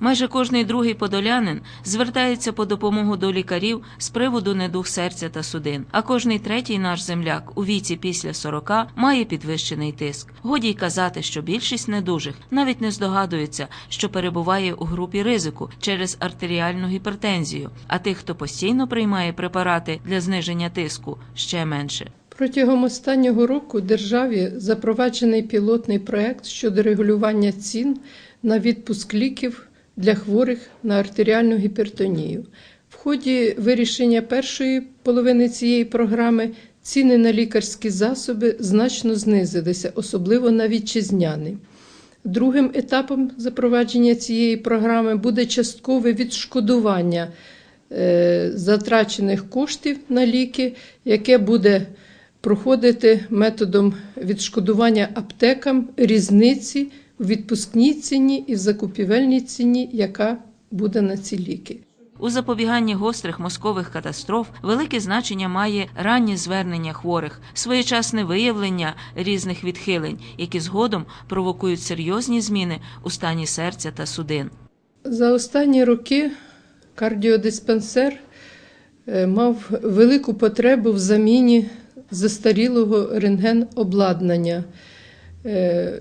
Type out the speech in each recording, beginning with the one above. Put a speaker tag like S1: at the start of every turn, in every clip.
S1: Майже кожний другий подолянин звертається по допомогу до лікарів з приводу недуг серця та судин. А кожний третій наш земляк у віці після 40 має підвищений тиск. Годі й казати, що більшість недужих навіть не здогадується, що перебуває у групі ризику через артеріальну гіпертензію. А тих, хто постійно приймає препарати для зниження тиску, ще менше.
S2: Протягом останнього року державі запроваджений пілотний проект щодо регулювання цін на відпуск ліків для хворих на артеріальну гіпертонію. В ході вирішення першої половини цієї програми ціни на лікарські засоби значно знизилися, особливо на вітчизняні. Другим етапом запровадження цієї програми буде часткове відшкодування е, затрачених коштів на ліки, яке буде проходити методом відшкодування аптекам різниці у відпускній ціні і в закупівельній ціні, яка буде на ці ліки.
S1: У запобіганні гострих мозкових катастроф велике значення має раннє звернення хворих, своєчасне виявлення різних відхилень, які згодом провокують серйозні зміни у стані серця та судин.
S2: За останні роки кардіодиспансер е, мав велику потребу в заміні застарілого рентген-обладнання, е,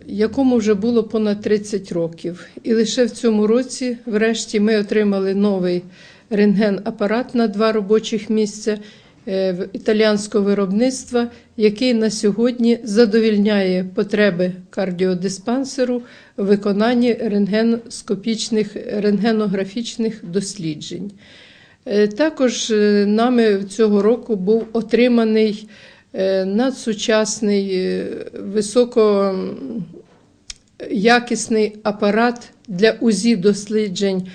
S2: якому вже було понад 30 років. І лише в цьому році, врешті, ми отримали новий рентген-апарат на два робочих місця е, в італіанського виробництва, який на сьогодні задовільняє потреби кардіодиспансеру в виконанні рентгеноскопічних рентгенографічних досліджень. Е, Також е, нами цього року був отриманий е, надсучасний е, високоякісний апарат для УЗІ досліджень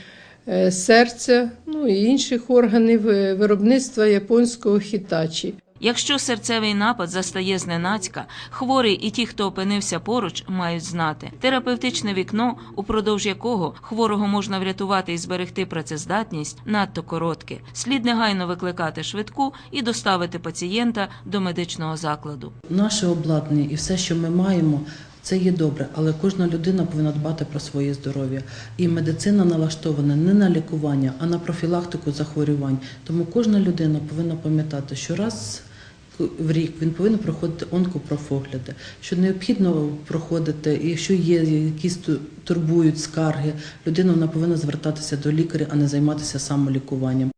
S2: е, серця, ну і інших органів е, виробництва японського хітачі.
S1: Якщо серцевий напад застає зненацька, хворий і ті, хто опинився поруч, мають знати терапевтичне вікно, упродовж якого хворого можна врятувати і зберегти працездатність, надто коротке. Слід негайно викликати швидку і доставити пацієнта до медичного закладу.
S3: Наше обладнання і все, що ми маємо, це є добре, але кожна людина повинна дбати про своє здоров'я. І медицина налаштована не на лікування, а на профілактику захворювань. Тому кожна людина повинна пам'ятати, що раз в рік він повинен проходити онкопрофогляди, що необхідно проходити, і якщо є якісь турбують скарги, людина вона повинна звертатися до лікаря, а не займатися самолікуванням.